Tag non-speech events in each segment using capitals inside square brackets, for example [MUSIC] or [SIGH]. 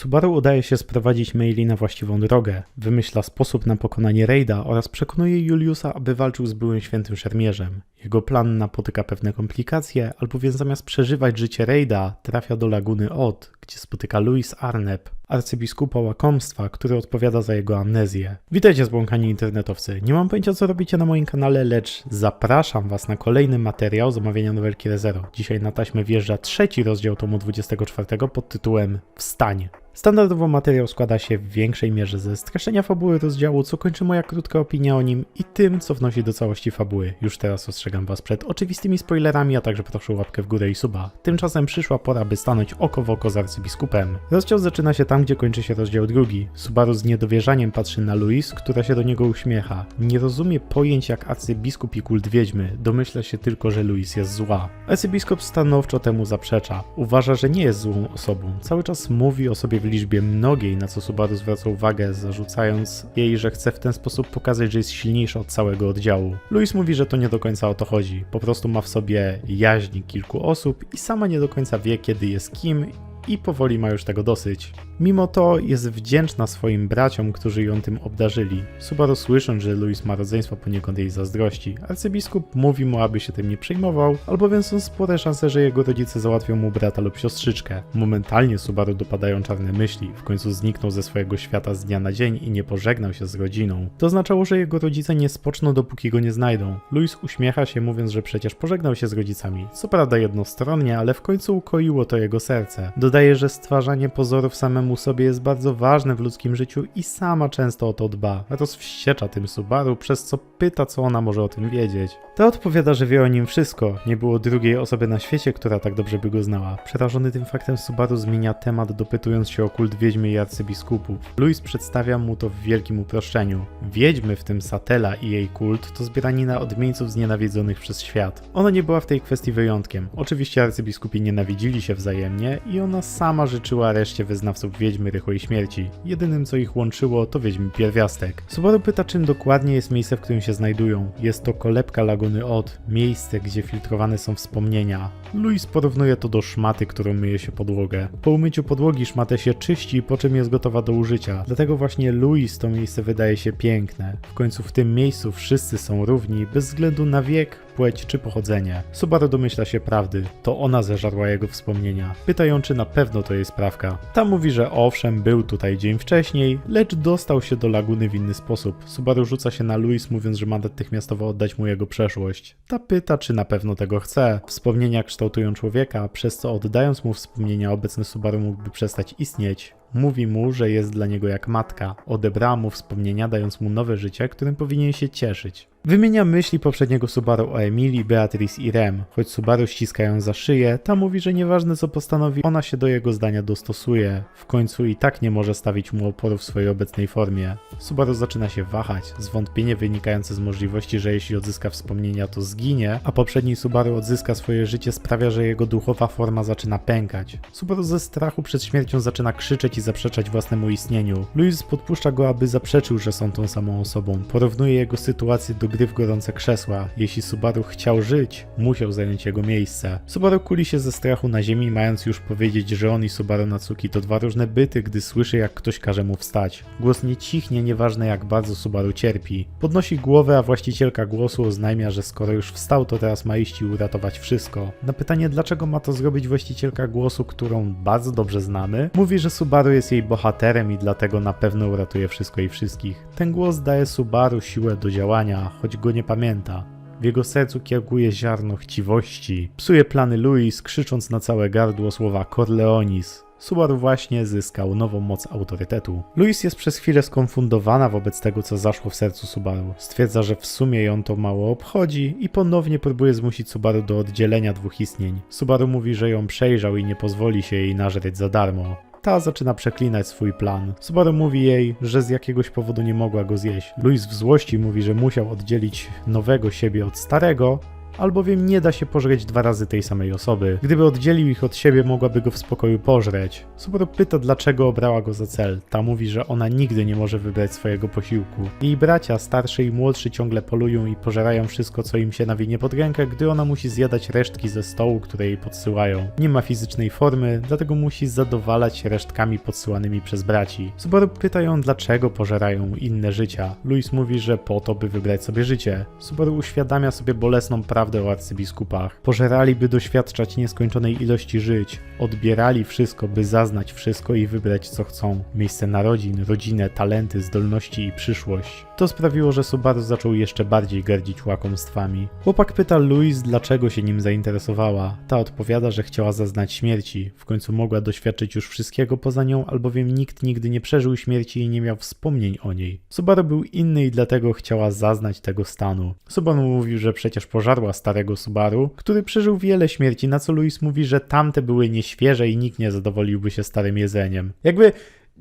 Subaru udaje się sprowadzić Meili na właściwą drogę, wymyśla sposób na pokonanie Raida oraz przekonuje Juliusa, aby walczył z byłym świętym szermierzem. Jego plan napotyka pewne komplikacje, albowiem zamiast przeżywać życie Raida, trafia do laguny Od, gdzie spotyka Louis Arnep, arcybiskupa łakomstwa, który odpowiada za jego amnezję. Witajcie zbłąkani internetowcy. Nie mam pojęcia co robicie na moim kanale, lecz zapraszam was na kolejny materiał z omawiania nowelki Rezero. Dzisiaj na taśmę wjeżdża trzeci rozdział tomu 24 pod tytułem Wstań. Standardowo materiał składa się w większej mierze ze streszczenia fabuły rozdziału, co kończy moja krótka opinia o nim i tym, co wnosi do całości fabuły. Już teraz ostrzegam was przed oczywistymi spoilerami, a także proszę łapkę w górę i suba. Tymczasem przyszła pora, by stanąć oko w oko z arcybiskupem. Rozdział zaczyna się tam, gdzie kończy się rozdział drugi. Subaru z niedowierzaniem patrzy na Louise, która się do niego uśmiecha. Nie rozumie pojęć jak arcybiskup i kult wiedźmy, domyśla się tylko, że Louise jest zła. Arcybiskup stanowczo temu zaprzecza. Uważa, że nie jest złą osobą. Cały czas mówi o sobie w liczbie mnogiej, na co Subaru zwraca uwagę, zarzucając jej, że chce w ten sposób pokazać, że jest silniejsza od całego oddziału. Louis mówi, że to nie do końca o to chodzi. Po prostu ma w sobie jaźń kilku osób i sama nie do końca wie, kiedy jest kim i powoli ma już tego dosyć. Mimo to jest wdzięczna swoim braciom, którzy ją tym obdarzyli. Subaru słysząc, że Louis ma rodzeństwo poniekąd jej zazdrości. Arcybiskup mówi mu, aby się tym nie przejmował, albowiem są spore szanse, że jego rodzice załatwią mu brata lub siostrzyczkę. Momentalnie Subaru dopadają czarne myśli. W końcu zniknął ze swojego świata z dnia na dzień i nie pożegnał się z rodziną. To oznaczało, że jego rodzice nie spoczną, dopóki go nie znajdą. Louis uśmiecha się, mówiąc, że przecież pożegnał się z rodzicami. Co prawda jednostronnie, ale w końcu ukoiło to jego serce. Dodaje, że stwarzanie pozorów samemu sobie jest bardzo ważne w ludzkim życiu i sama często o to dba. Rozwściecza tym Subaru, przez co pyta, co ona może o tym wiedzieć. Ta odpowiada, że wie o nim wszystko. Nie było drugiej osoby na świecie, która tak dobrze by go znała. Przerażony tym faktem Subaru zmienia temat, dopytując się o kult wiedźmy i arcybiskupów. Louis przedstawia mu to w wielkim uproszczeniu. Wiedźmy, w tym Satela i jej kult, to zbieranina odmieńców znienawidzonych przez świat. Ona nie była w tej kwestii wyjątkiem. Oczywiście arcybiskupi nienawidzili się wzajemnie i ona sama życzyła reszcie wyznawców wiedźmy rychłej śmierci. Jedynym co ich łączyło to wiedźmy pierwiastek. Subaru pyta czym dokładnie jest miejsce, w którym się znajdują. Jest to kolebka laguny Od, miejsce gdzie filtrowane są wspomnienia. Louis porównuje to do szmaty, którą myje się podłogę. Po umyciu podłogi szmatę się czyści, po czym jest gotowa do użycia. Dlatego właśnie Louis to miejsce wydaje się piękne. W końcu w tym miejscu wszyscy są równi, bez względu na wiek, płeć czy pochodzenie. Subaru domyśla się prawdy. To ona zeżarła jego wspomnienia. Pyta ją, czy na pewno to jej sprawka. Ta mówi, że owszem, był tutaj dzień wcześniej, lecz dostał się do laguny w inny sposób. Subaru rzuca się na Louis, mówiąc, że ma natychmiastowo oddać mu jego przeszłość. Ta pyta, czy na pewno tego chce. Wspomnienia kształtują człowieka, przez co oddając mu wspomnienia, obecny Subaru mógłby przestać istnieć. Mówi mu, że jest dla niego jak matka. Odebrała mu wspomnienia, dając mu nowe życie, którym powinien się cieszyć. Wymienia myśli poprzedniego Subaru o Emilii, Beatrice i Rem. Choć Subaru ściska ją za szyję, ta mówi, że nieważne co postanowi, ona się do jego zdania dostosuje. W końcu i tak nie może stawić mu oporu w swojej obecnej formie. Subaru zaczyna się wahać, zwątpienie wynikające z możliwości, że jeśli odzyska wspomnienia, to zginie, a poprzedni Subaru odzyska swoje życie sprawia, że jego duchowa forma zaczyna pękać. Subaru ze strachu przed śmiercią zaczyna krzyczeć i zaprzeczać własnemu istnieniu. Louis podpuszcza go, aby zaprzeczył, że są tą samą osobą. Porównuje jego sytuację do gry w gorące krzesła. Jeśli Subaru chciał żyć, musiał zająć jego miejsce. Subaru kuli się ze strachu na ziemi, mając już powiedzieć, że on i Subaru Natsuki to dwa różne byty, gdy słyszy jak ktoś każe mu wstać. Głos nie cichnie, nieważne jak bardzo Subaru cierpi. Podnosi głowę, a właścicielka głosu oznajmia, że skoro już wstał, to teraz ma iść i uratować wszystko. Na pytanie, dlaczego ma to zrobić właścicielka głosu, którą bardzo dobrze znamy, mówi, że Subaru jest jej bohaterem i dlatego na pewno uratuje wszystko i wszystkich. Ten głos daje Subaru siłę do działania, choć go nie pamięta. W jego sercu kiełkuje ziarno chciwości. Psuje plany Louis, krzycząc na całe gardło słowa Corleonis. Subaru właśnie zyskał nową moc autorytetu. Louis jest przez chwilę skonfundowana wobec tego, co zaszło w sercu Subaru. Stwierdza, że w sumie ją to mało obchodzi i ponownie próbuje zmusić Subaru do oddzielenia dwóch istnień. Subaru mówi, że ją przejrzał i nie pozwoli się jej nażreć za darmo. Ta zaczyna przeklinać swój plan. Subaru mówi jej, że z jakiegoś powodu nie mogła go zjeść. Louis w złości mówi, że musiał oddzielić nowego siebie od starego, albowiem nie da się pożreć dwa razy tej samej osoby. Gdyby oddzielił ich od siebie, mogłaby go w spokoju pożreć. Subaru pyta, dlaczego obrała go za cel. Ta mówi, że ona nigdy nie może wybrać swojego posiłku. Jej bracia, starszy i młodszy, ciągle polują i pożerają wszystko, co im się nawinie pod rękę, gdy ona musi zjadać resztki ze stołu, które jej podsyłają. Nie ma fizycznej formy, dlatego musi zadowalać się resztkami podsyłanymi przez braci. Subaru pyta ją, dlaczego pożerają inne życia. Louis mówi, że po to, by wybrać sobie życie. Subaru uświadamia sobie bolesną prawdę o arcybiskupach. Pożerali, by doświadczać nieskończonej ilości żyć. Odbierali wszystko, by zaznać wszystko i wybrać co chcą. Miejsce narodzin, rodzinę, talenty, zdolności i przyszłość. To sprawiło, że Subaru zaczął jeszcze bardziej gardzić łakomstwami. Chłopak pyta Louis, dlaczego się nim zainteresowała. Ta odpowiada, że chciała zaznać śmierci. W końcu mogła doświadczyć już wszystkiego poza nią, albowiem nikt nigdy nie przeżył śmierci i nie miał wspomnień o niej. Subaru był inny i dlatego chciała zaznać tego stanu. Subaru mówił, że przecież pożarła starego Subaru, który przeżył wiele śmierci, na co Louis mówi, że tamte były nieświeże i nikt nie zadowoliłby się starym jedzeniem. Jakby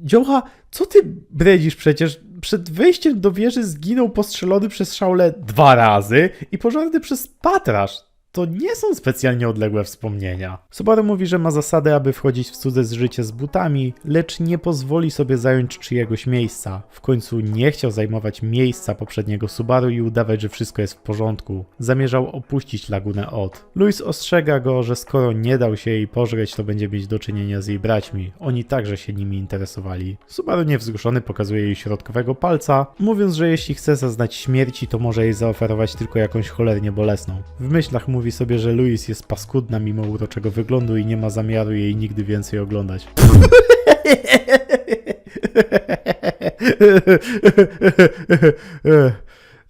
Dziocha, co ty bredzisz przecież? Przed wejściem do wieży zginął postrzelony przez Shaule dwa razy i pożarty przez patraż. To nie są specjalnie odległe wspomnienia. Subaru mówi, że ma zasadę, aby wchodzić w cudze z życie z butami, lecz nie pozwoli sobie zająć czyjegoś miejsca. W końcu nie chciał zajmować miejsca poprzedniego Subaru i udawać, że wszystko jest w porządku. Zamierzał opuścić lagunę Od. Louis ostrzega go, że skoro nie dał się jej pożreć, to będzie mieć do czynienia z jej braćmi. Oni także się nimi interesowali. Subaru niewzruszony pokazuje jej środkowego palca, mówiąc, że jeśli chce zaznać śmierci, to może jej zaoferować tylko jakąś cholernie bolesną. W myślach mówi sobie, że Louis jest paskudna mimo uroczego wyglądu i nie ma zamiaru jej nigdy więcej oglądać. [LAUGHS]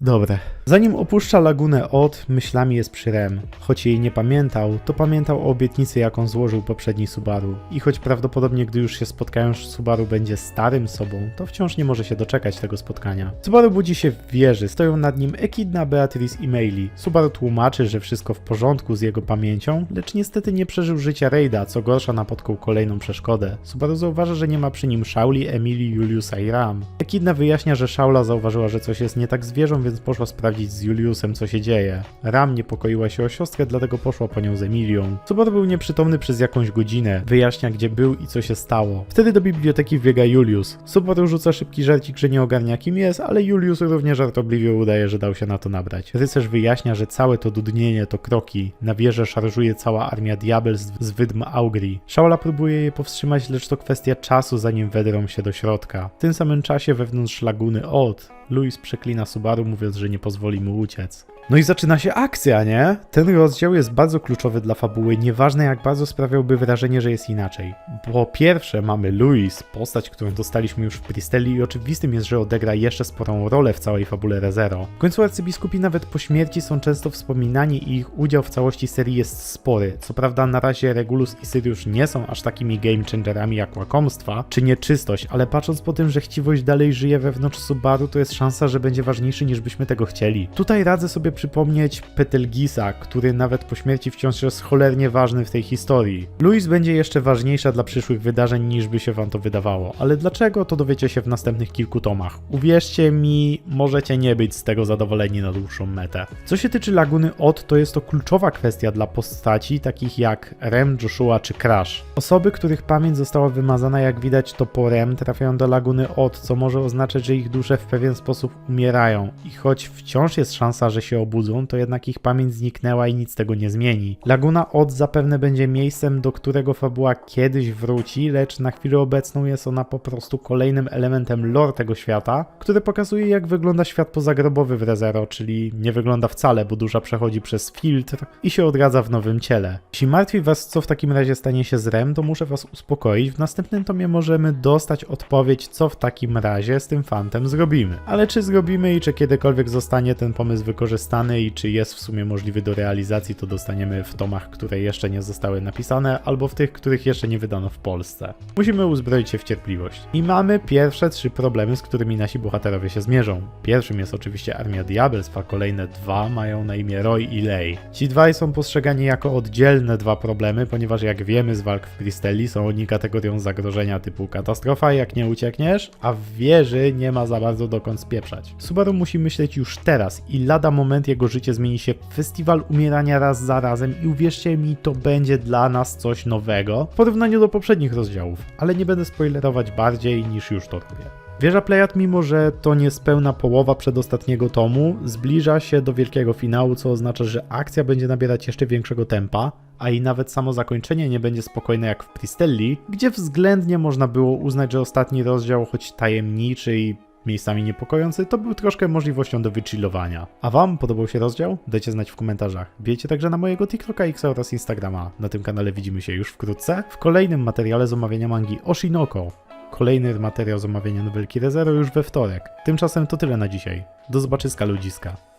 Dobre. Zanim opuszcza lagunę Od, myślami jest przy Rem. Choć jej nie pamiętał, to pamiętał o obietnicy, jaką złożył poprzedni Subaru. I choć prawdopodobnie, gdy już się spotkają, Subaru będzie starym sobą, to wciąż nie może się doczekać tego spotkania. Subaru budzi się w wieży, stoją nad nim Ekidna, Beatrice i Meili. Subaru tłumaczy, że wszystko w porządku z jego pamięcią, lecz niestety nie przeżył życia Raida, co gorsza napotkał kolejną przeszkodę. Subaru zauważa, że nie ma przy nim Shauli, Emilii, Juliusa i Ram. Ekidna wyjaśnia, że Shaula zauważyła, że coś jest nie tak z wieżą, więc poszła sprawdzić z Juliusem, co się dzieje. Ram niepokoiła się o siostrę, dlatego poszła po nią z Emilią. Subaru był nieprzytomny przez jakąś godzinę, wyjaśnia gdzie był i co się stało. Wtedy do biblioteki wbiega Julius. Subaru rzuca szybki żarcik, że nie ogarnia kim jest, ale Julius równie żartobliwie udaje, że dał się na to nabrać. Rycerz wyjaśnia, że całe to dudnienie to kroki. Na wieżę szarżuje cała armia diabelstw z wydm Augri. Shaula próbuje je powstrzymać, lecz to kwestia czasu, zanim wedrą się do środka. W tym samym czasie wewnątrz laguny Od Louis przeklina Subaru, mówiąc, że nie pozwoli mu uciec. No i zaczyna się akcja, nie? Ten rozdział jest bardzo kluczowy dla fabuły, nieważne jak bardzo sprawiałby wrażenie, że jest inaczej. Po pierwsze mamy Louis, postać, którą dostaliśmy już w Pristelli i oczywistym jest, że odegra jeszcze sporą rolę w całej fabule ReZero. W końcu arcybiskupi nawet po śmierci są często wspominani i ich udział w całości serii jest spory. Co prawda na razie Regulus i Sirius nie są aż takimi game changerami jak łakomstwa czy nieczystość, ale patrząc po tym, że chciwość dalej żyje wewnątrz Subaru, to jest szansa, że będzie ważniejszy niż byśmy tego chcieli. Tutaj radzę sobie przypomnieć Petelgisa, który nawet po śmierci wciąż jest cholernie ważny w tej historii. Louis będzie jeszcze ważniejsza dla przyszłych wydarzeń niż by się wam to wydawało, ale dlaczego to dowiecie się w następnych kilku tomach. Uwierzcie mi, możecie nie być z tego zadowoleni na dłuższą metę. Co się tyczy Laguny Od, to jest to kluczowa kwestia dla postaci takich jak Rem, Joshua czy Crash. Osoby, których pamięć została wymazana, jak widać to po Rem, trafiają do Laguny Od, co może oznaczać, że ich dusze w pewien sposób umierają i choć wciąż jest szansa, że się obudzą, to jednak ich pamięć zniknęła i nic tego nie zmieni. Laguna Od zapewne będzie miejscem, do którego fabuła kiedyś wróci, lecz na chwilę obecną jest ona po prostu kolejnym elementem lore tego świata, który pokazuje jak wygląda świat pozagrobowy w ReZero, czyli nie wygląda wcale, bo dusza przechodzi przez filtr i się odradza w nowym ciele. Jeśli martwi was co w takim razie stanie się z Rem, to muszę was uspokoić, w następnym tomie możemy dostać odpowiedź co w takim razie z tym fantem zrobimy. Ale czy zrobimy i czy kiedykolwiek zostanie ten pomysł wykorzystany i czy jest w sumie możliwy do realizacji, to dostaniemy w tomach, które jeszcze nie zostały napisane, albo w tych, których jeszcze nie wydano w Polsce. Musimy uzbroić się w cierpliwość. I mamy pierwsze trzy problemy, z którymi nasi bohaterowie się zmierzą. Pierwszym jest oczywiście Armia Diabelstw, a kolejne dwa mają na imię Roy i Lei. Ci dwaj są postrzegani jako oddzielne dwa problemy, ponieważ jak wiemy z walk w Pristelli są oni kategorią zagrożenia typu katastrofa, jak nie uciekniesz, a w wieży nie ma za bardzo dokąd spieprzać. Subaru musi myśleć już teraz i lada moment jego życie zmieni się w festiwal umierania raz za razem i uwierzcie mi, to będzie dla nas coś nowego w porównaniu do poprzednich rozdziałów, ale nie będę spoilerować bardziej niż już to robię. Wieża Plejad, mimo że to niespełna połowa przedostatniego tomu, zbliża się do wielkiego finału, co oznacza, że akcja będzie nabierać jeszcze większego tempa, a i nawet samo zakończenie nie będzie spokojne jak w Pristelli, gdzie względnie można było uznać, że ostatni rozdział, choć tajemniczy i miejscami niepokojący, to był troszkę możliwością do wychillowania. A wam podobał się rozdział? Dajcie znać w komentarzach. Wiecie także na mojego TikToka, X oraz Instagrama. Na tym kanale widzimy się już wkrótce w kolejnym materiale z omawiania mangi Oshinoko. Kolejny materiał z omawiania nowelki Rezero już we wtorek. Tymczasem to tyle na dzisiaj. Do zobaczyska ludziska.